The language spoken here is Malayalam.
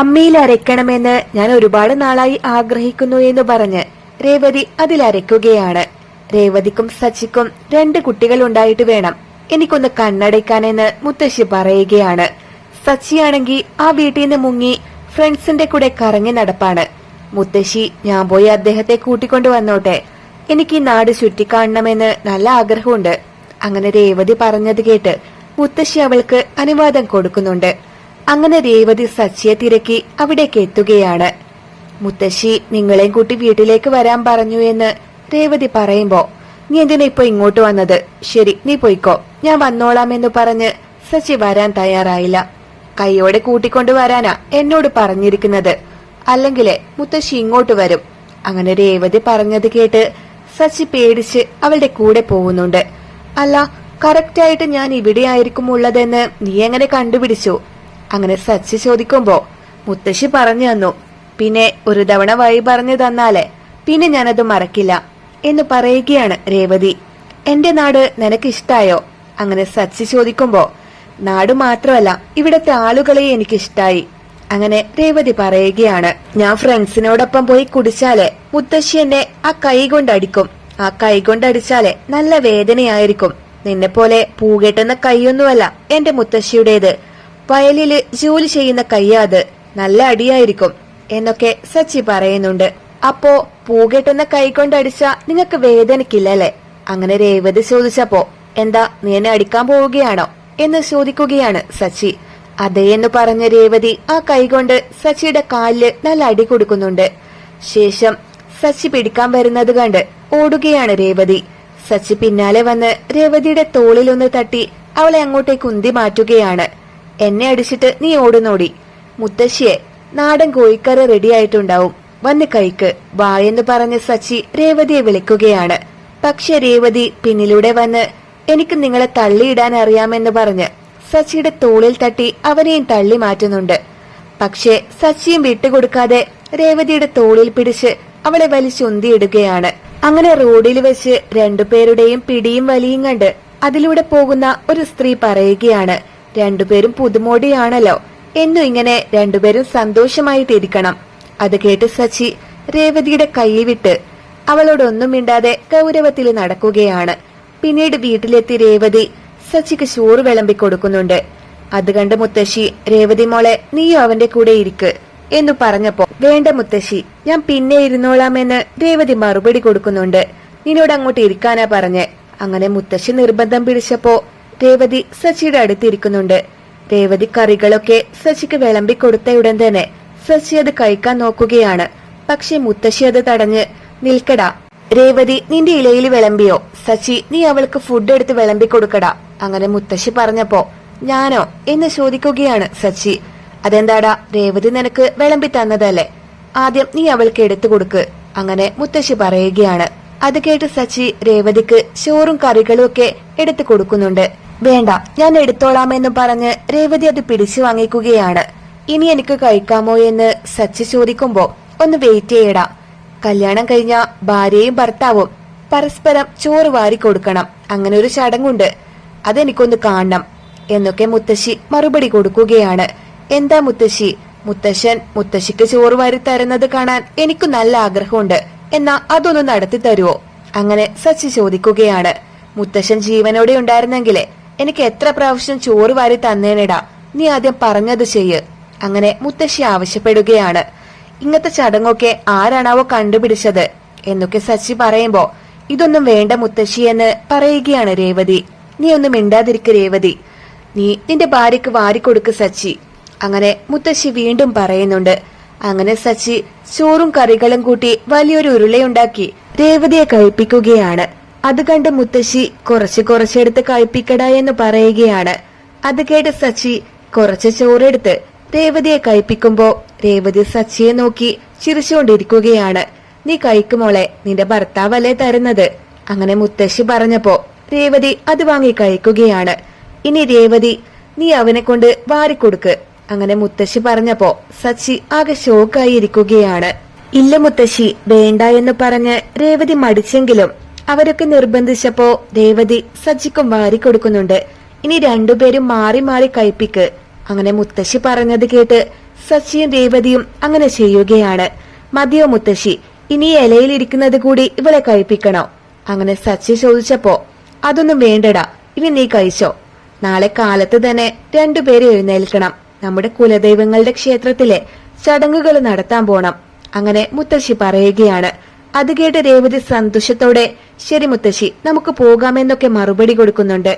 അമ്മയിൽ അരയ്ക്കണമെന്ന് ഞാൻ ഒരുപാട് നാളായി ആഗ്രഹിക്കുന്നു എന്ന് പറഞ്ഞ് രേവതി അതിൽ അരയ്ക്കുകയാണ്. രേവതിക്കും സച്ചിക്കും രണ്ട് കുട്ടികൾ ഉണ്ടായിട്ട് വേണം. എനിക്കൊന്ന് കണ്ണടയ്ക്കാനെന്ന് മുത്തശ്ശി പറയുകയാണ്. സച്ചിയാണെങ്കിൽ ആ വീട്ടിൽ നിന്ന് മുങ്ങി ഫ്രണ്ട്സിന്റെ കൂടെ കറങ്ങി നടപ്പാണ്. മുത്തശ്ശി ഞാൻ പോയി അദ്ദേഹത്തെ കൂട്ടിക്കൊണ്ടു വന്നോട്ടെ. എനിക്ക് ഈ നാട് ചുറ്റിക്കാണണമെന്ന് നല്ല ആഗ്രഹമുണ്ട്. അങ്ങനെ രേവതി പറഞ്ഞത് കേട്ട് മുത്തശ്ശി അവൾക്ക് അനുവാദം കൊടുക്കുന്നുണ്ട്. അങ്ങനെ രേവതി സച്ചിയെ തിരക്കി അവിടേക്ക് എത്തുകയാണ്. മുത്തശ്ശി നിങ്ങളെയും കൂട്ടി വീട്ടിലേക്ക് വരാൻ പറഞ്ഞു എന്ന് രേവതി പറയുമ്പോ നീ എന്തിനാ ഇപ്പൊ ഇങ്ങോട്ട് വന്നത്? ശരി നീ പോയിക്കോ. ഞാൻ വന്നോളാം എന്ന് പറഞ്ഞ് സച്ചി വരാൻ തയ്യാറായില്ല. കൈയോടെ കൂട്ടിക്കൊണ്ടു വരാനാ എന്നോട് പറഞ്ഞിരിക്കുന്നത്. അല്ലെങ്കിലേ മുത്തശ്ശി ഇങ്ങോട്ട് വരും. അങ്ങനെ രേവതി പറഞ്ഞത് കേട്ട് സച്ചി പേടിച്ച് അവളുടെ കൂടെ പോകുന്നുണ്ട്. അല്ല കറക്റ്റായിട്ട് ഞാൻ ഇവിടെയായിരിക്കും ഉള്ളതെന്ന് നീ എങ്ങനെ കണ്ടുപിടിച്ചു? അങ്ങനെ സച്ചി ചോദിക്കുമ്പോ മുത്തശ്ശി പറഞ്ഞു തന്നു. പിന്നെ ഒരു തവണ വഴി പറഞ്ഞു തന്നാലേ. പിന്നെ ഞാനത് മറക്കില്ല എന്ന് പറയുകയാണ് രേവതി. എന്റെ നാട് നിനക്ക് ഇഷ്ടായോ അങ്ങനെ സച്ചി ചോദിക്കുമ്പോ നാട് മാത്രമല്ല ഇവിടത്തെ ആളുകളെ എനിക്കിഷ്ടായി. അങ്ങനെ രേവതി പറയുകയാണ് ഞാൻ ഫ്രണ്ട്സിനോടൊപ്പം പോയി കുടിച്ചാലേ മുത്തശ്ശി എന്നെ ആ കൈ കൊണ്ടടിക്കും. ആ കൈ കൊണ്ടടിച്ചാലേ നല്ല വേദനയായിരിക്കും. നിന്നെ പോലെ പൂകെട്ടുന്ന കൈയൊന്നുമല്ല എന്റെ മുത്തശ്ശിയുടേത്. വയലിൽ ജോലി ചെയ്യുന്ന കയ്യാത് നല്ല അടിയായിരിക്കും എന്നൊക്കെ സച്ചി പറയുന്നുണ്ട്. അപ്പോ പൂകെട്ടുന്ന കൈ കൊണ്ടടിച്ച നിങ്ങൾക്ക് വേദനക്കില്ലല്ലേ അങ്ങനെ രേവതി ചോദിച്ചപ്പോ എന്താ നീ എന്നെ അടിക്കാൻ പോവുകയാണോ? എന്ന് ചോദിക്കുകയാണ് സച്ചി. അതേ എന്ന് പറഞ്ഞ രേവതി ആ കൈകൊണ്ട് സച്ചിയുടെ കാലിൽ നല്ല അടി കൊടുക്കുന്നുണ്ട്. ശേഷം സച്ചി പിടിക്കാൻ വരുന്നത് കണ്ട് ഓടുകയാണ് രേവതി. സച്ചി പിന്നാലെ വന്ന് രേവതിയുടെ തോളിലൊന്ന് തട്ടി അവളെ അങ്ങോട്ടേക്ക് ഉന്തി മാറ്റുകയാണ്. എന്നെ അടിച്ചിട്ട് നീ ഓടുന്നോടി മുത്തശ്ശിയെ നാടൻ കോഴിക്കറി റെഡി ആയിട്ടുണ്ടാവും. വന്ന് കഴിക്ക്. വായെന്ന് പറഞ്ഞ് സച്ചി രേവതിയെ വിളിക്കുകയാണ്. പക്ഷെ രേവതി പിന്നിലൂടെ വന്ന് എനിക്ക് നിങ്ങളെ തള്ളിയിടാൻ അറിയാമെന്ന് പറഞ്ഞ് സച്ചിയുടെ തോളിൽ തട്ടി അവനെയും തള്ളി മാറ്റുന്നുണ്ട്. പക്ഷേ സച്ചിയും വിട്ടുകൊടുക്കാതെ രേവതിയുടെ തോളിൽ പിടിച്ച് അവളെ വലിച്ചുന്തിയിടുകയാണ് അങ്ങനെ റോഡിൽ വെച്ച് രണ്ടുപേരുടെയും പിടിയും വലിയും കണ്ട് അതിലൂടെ പോകുന്ന ഒരു സ്ത്രീ പറയുകയാണ് രണ്ടുപേരും പുതുമോടിയാണല്ലോ. എന്നും ഇങ്ങനെ രണ്ടുപേരും സന്തോഷമായിട്ടിരിക്കണം അത് കേട്ട് സച്ചി രേവതിയുടെ കൈ വിട്ട് അവളോടൊന്നും മിണ്ടാതെ കൗരവത്തിൽ നടക്കുകയാണ്. പിന്നീട് വീട്ടിലെത്തി രേവതി സച്ചിക്ക് ചോറ് വിളമ്പി കൊടുക്കുന്നുണ്ട്. അത് കണ്ട് മുത്തശ്ശി രേവതി മോളെ നീയോ അവന്റെ കൂടെ ഇരിക്ക് എന്നു പറഞ്ഞപ്പോ വേണ്ട മുത്തശ്ശി ഞാൻ പിന്നെ ഇരുന്നോളാമെന്ന് രേവതി മറുപടി കൊടുക്കുന്നുണ്ട്. നിന്നോട് അങ്ങോട്ട് ഇരിക്കാനാ പറഞ്ഞ്. അങ്ങനെ മുത്തശ്ശി നിർബന്ധം പിടിച്ചപ്പോ രേവതി സച്ചിയുടെ അടുത്തിരിക്കുന്നുണ്ട്. രേവതി കറികളൊക്കെ സച്ചിക്ക് വിളമ്പി കൊടുത്തയുടൻ തന്നെ സച്ചി അത് കഴിക്കാൻ നോക്കുകയാണ്. പക്ഷെ മുത്തശ്ശി അത് തടഞ്ഞ് നിൽക്കടാ. രേവതി നിന്റെ ഇലയിൽ വിളമ്പിയോ? സച്ചി നീ അവൾക്ക് ഫുഡ് എടുത്ത് വിളമ്പി കൊടുക്കടാ. അങ്ങനെ മുത്തശ്ശി പറഞ്ഞപ്പോ ഞാനോ? എന്ന് ചോദിക്കുകയാണ് സച്ചി. അതെന്താടാ? രേവതി നിനക്ക് വിളമ്പി തന്നതല്ലേ? ആദ്യം നീ അവൾക്ക് എടുത്തു കൊടുക്ക്. അങ്ങനെ മുത്തശ്ശി പറയുകയാണ്. അത് കേട്ട് സച്ചി രേവതിക്ക് ചോറും കറികളും ഒക്കെ എടുത്തു കൊടുക്കുന്നുണ്ട്. വേണ്ട ഞാൻ എടുത്തോളാമെന്ന് പറഞ്ഞ് രേവതി അത് പിടിച്ചു വാങ്ങിക്കുകയാണ്. ഇനി എനിക്ക് കഴിക്കാമോ എന്ന് സച്ചി ചോദിക്കുമ്പോ ഒന്ന് വെയിറ്റ് ചെയ്യടാ. കല്യാണം കഴിഞ്ഞ ഭാര്യയും ഭർത്താവും പരസ്പരം ചോറ് വാരി കൊടുക്കണം. അങ്ങനെ ഒരു ചടങ്ങുണ്ട്. അതെനിക്കൊന്ന് കാണണം. എന്നൊക്കെ മുത്തശ്ശി മറുപടി കൊടുക്കുകയാണ്. എന്താ മുത്തശ്ശി? മുത്തശ്ശൻ മുത്തശ്ശിക്ക് ചോറ് വാരി തരുന്നത് കാണാൻ എനിക്ക് നല്ല ആഗ്രഹമുണ്ട്. എന്നാ അതൊന്ന് നടത്തി തരുവോ? അങ്ങനെ സച്ചി ചോദിക്കുകയാണ്. മുത്തശ്ശൻ ജീവനോടെ ഉണ്ടായിരുന്നെങ്കിലേ എനിക്ക് എത്ര പ്രാവശ്യം ചോറ് വാരി തന്നേനെടാ. നീ ആദ്യം പറഞ്ഞത് ചെയ്യ്. അങ്ങനെ മുത്തശ്ശി ആവശ്യപ്പെടുകയാണ്. ഇങ്ങനത്തെ ചടങ്ങൊക്കെ ആരാണാവോ കണ്ടുപിടിച്ചത്? എന്നൊക്കെ സച്ചി പറയുമ്പോ ഇതൊന്നും വേണ്ട മുത്തശ്ശി എന്ന് പറയുകയാണ് രേവതി. നീ ഒന്നും മിണ്ടാതിരിക്ക രേവതി. നീ നിന്റെ ഭാര്യക്ക് വാരിക്കൊടുക്ക് സച്ചി. അങ്ങനെ മുത്തശ്ശി വീണ്ടും പറയുന്നുണ്ട്. അങ്ങനെ സച്ചി ചോറും കറികളും കൂട്ടി വലിയൊരു ഉരുളയുണ്ടാക്കി രേവതിയെ കഴിപ്പിക്കുകയാണ്. അത് കണ്ട് മുത്തശ്ശി കുറച്ച് കുറച്ചെടുത്ത് കഴിപ്പിക്കട എന്ന് പറയുകയാണ്. അത് കേട്ട് സച്ചി കുറച്ച് ചോറെടുത്ത് രേവതിയെ കഴിപ്പിക്കുമ്പോ രേവതി സച്ചിയെ നോക്കി ചിരിച്ചുകൊണ്ടിരിക്കുകയാണ്. നീ കഴിക്കുമോളെ നിന്റെ ഭർത്താവല്ലേ തരുന്നത്? അങ്ങനെ മുത്തശ്ശി പറഞ്ഞപ്പോ രേവതി അത് വാങ്ങി കഴിക്കുകയാണ്. ഇനി രേവതി നീ അവനെ കൊണ്ട് വാരിക്കൊടുക്ക്. അങ്ങനെ മുത്തശ്ശി പറഞ്ഞപ്പോ സച്ചി ആകെ ഷോക്കായി ഇരിക്കുകയാണ് ഇല്ല മുത്തശ്ശി വേണ്ട എന്ന് പറഞ്ഞ് രേവതി മടിച്ചെങ്കിലും അവരൊക്കെ നിർബന്ധിച്ചപ്പോ രേവതി വാരി കൊടുക്കുന്നുണ്ട്. ഇനി രണ്ടുപേരും മാറി മാറി കഴിപ്പിക്ക്. അങ്ങനെ മുത്തശ്ശി പറഞ്ഞത് കേട്ട് സച്ചിയും രേവതിയും അങ്ങനെ ചെയ്യുകയാണ്. മതിയോ മുത്തശ്ശി? ഇനി ഇലയിലിരിക്കുന്നത് കൂടി ഇവളെ കഴിപ്പിക്കണോ? അങ്ങനെ സച്ചി ചോദിച്ചപ്പോ അതൊന്നും വേണ്ടടാ ഇനി നീ കഴിച്ചോ. നാളെ കാലത്ത് തന്നെ രണ്ടുപേരെ എഴുന്നേൽക്കണം. നമ്മുടെ കുലദൈവങ്ങളുടെ ക്ഷേത്രത്തിലെ ചടങ്ങുകൾ നടത്താൻ പോണം. അങ്ങനെ മുത്തശ്ശി പറയുകയാണ്. അത് കേട്ട് രേവതി സന്തോഷത്തോടെ ശരി മുത്തശ്ശി നമുക്ക് പോകാമെന്നൊക്കെ മറുപടി കൊടുക്കുന്നുണ്ട്.